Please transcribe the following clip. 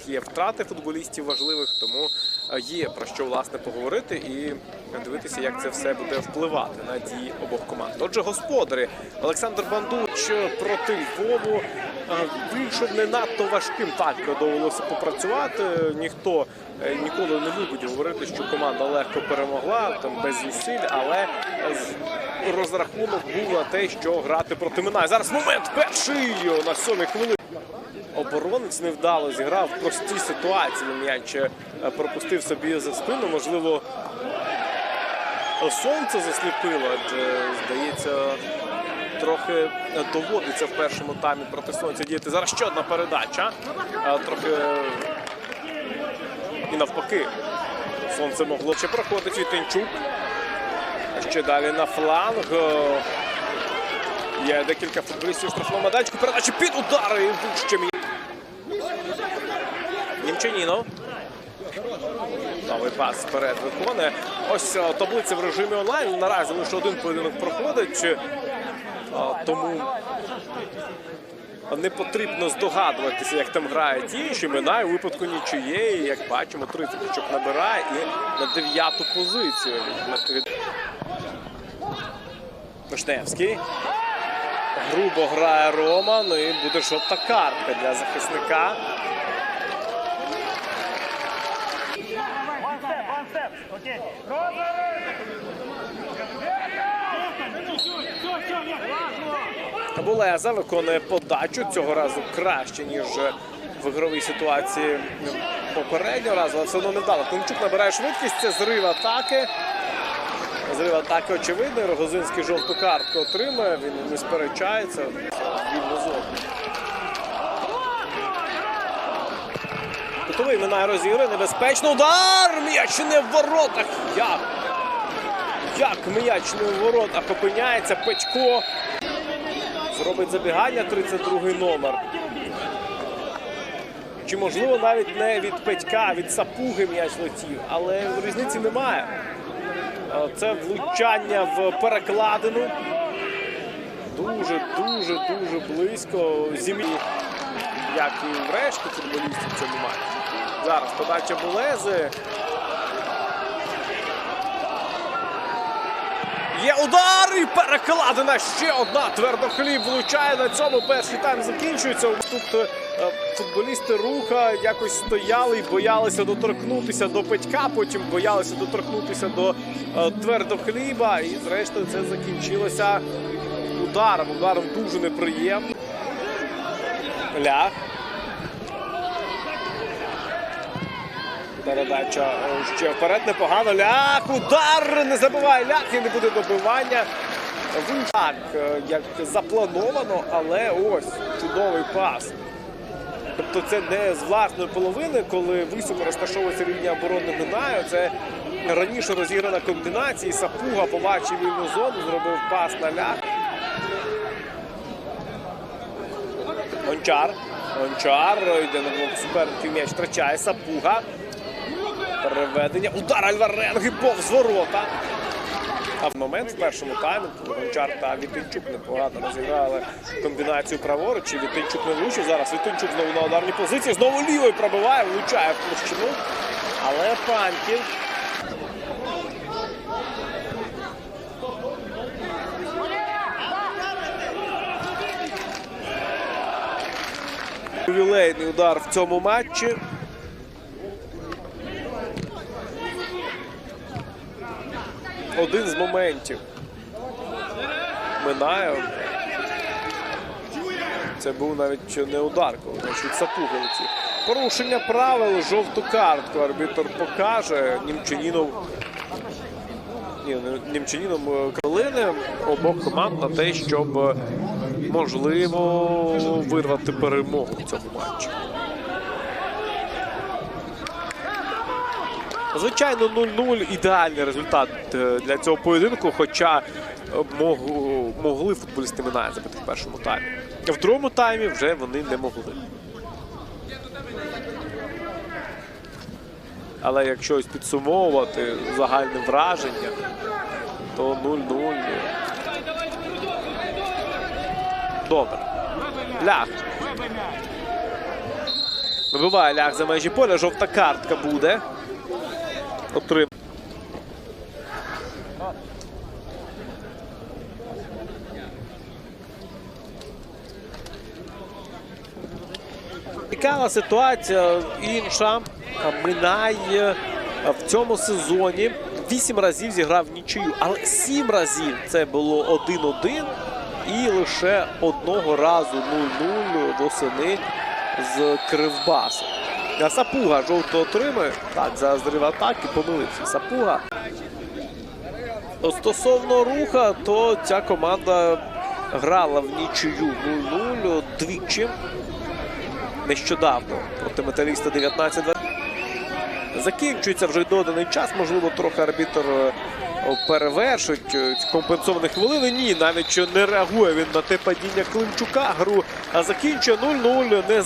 них є втрати футболістів важливих, тому е, є про що власне поговорити і дивитися, як це все буде впливати на дії обох команд. Отже, господарі Олександр Бандуч проти Львову е, вийшов не надто важким. Так довелося попрацювати. Ніхто е, ніколи не любить говорити, що команда легко перемогла там без зусиль, але розрахунок був на те, що грати проти Минає. Зараз момент перший на сьомій хвилині. Оборонець невдало зіграв в простій ситуації. М'яч е, пропустив собі за спину. Можливо, сонце засліпило, здається, трохи доводиться в першому таймі проти сонця діяти. Зараз ще одна передача. Трохи і навпаки. Сонце могло ще проходить Вітенчук. Ще далі на фланг. Є декілька футболістів штрафному майданчику. Передача під удари. і. Німчанінов. Новий пас вперед виконує. Ось е, таблиця в режимі онлайн. Наразі лише один поєдинок проходить. Е, Тому не потрібно здогадуватися, як там грають інші. Минає у випадку нічиєї. Як бачимо, 30 очок набирає і на дев'яту позицію. Вишневський. Грубо грає Рома. Ну і буде жовта картка для захисника. Окей. Булеза виконує подачу цього разу краще, ніж в ігровій ситуації попереднього разу, але все одно не вдало. Климчук набирає швидкість, це зрив атаки. Зрив атаки очевидний. Рогозинський жовту картку отримує, він не сперечається. Вільну зону. Кутовий минає розігрує, небезпечно. Удар! М'яч не в воротах. Як? Як м'яч не в воротах опиняється Петько. Зробить забігання 32 номер. Чи можливо навіть не від Петька, від Сапуги м'яч летів, але різниці немає. Це влучання в перекладину. Дуже, дуже, дуже близько зім'ї, як і в решті футболістів в цьому. Зараз подача Булези. Є удар і перекладина. Ще одна твердохліб влучає. На цьому перший тайм закінчується. Тут е, футболісти руха якось стояли і боялися доторкнутися до Петька, потім боялися доторкнутися до е, твердохліба. І зрештою це закінчилося ударом. Ударом дуже неприємно. Лях. Передача е, ще вперед непогано. Ляк, удар! Не забиває Ляк і не буде добивання. Так, е, як заплановано, але ось чудовий пас. Тобто це не з власної половини, коли високо розташовується лінія оборони Минаю. Це раніше розіграна комбінація. Сапуга побачив вільну зону, зробив пас на ляк. Гончар. Гончар йде на блок суперників м'яч втрачає. Сапуга. Переведення. Удар Альваренги повз ворота. А в момент в першому таймі, Гончар та Вітинчук непогано розіграли комбінацію праворуч, Вітинчук не влучив. Зараз Вітинчук знову на ударній позиції. Знову лівою пробиває, влучає в площину. Але Паньків. Ювілейний удар в цьому матчі. Один з моментів. Минає. Це був навіть не удар, коли від Порушення правил, жовту картку арбітр покаже. Німчанінов. Ні, Німчанінов е, обох команд на те, щоб е, можливо вирвати перемогу в цьому матчі. Звичайно, 0-0 ідеальний результат е, для цього поєдинку, хоча е, могли футболісти Минає забити в першому таймі. В другому таймі вже вони не могли. Але якщо ось підсумовувати загальне враження, то 0-0. Добре. Лях. Вибиває лях за межі поля. Жовта картка буде. Отрим. Цікава ситуація інша. Минай в цьому сезоні вісім разів зіграв нічию, але сім разів це було 1-1 і лише одного разу 0-0 восени з Кривбасом. Сапуга жовто отримує. Так, за зрив атаки помилився. Сапуга. Стосовно руха, то ця команда грала в нічию 0-0 двічі нещодавно проти металіста 19 Закінчується вже доданий час. Можливо, трохи арбітр е, перевершить е, компенсовані хвилини. Ні, навіть не реагує він на те падіння Климчука. Гру а закінчує 0-0. Не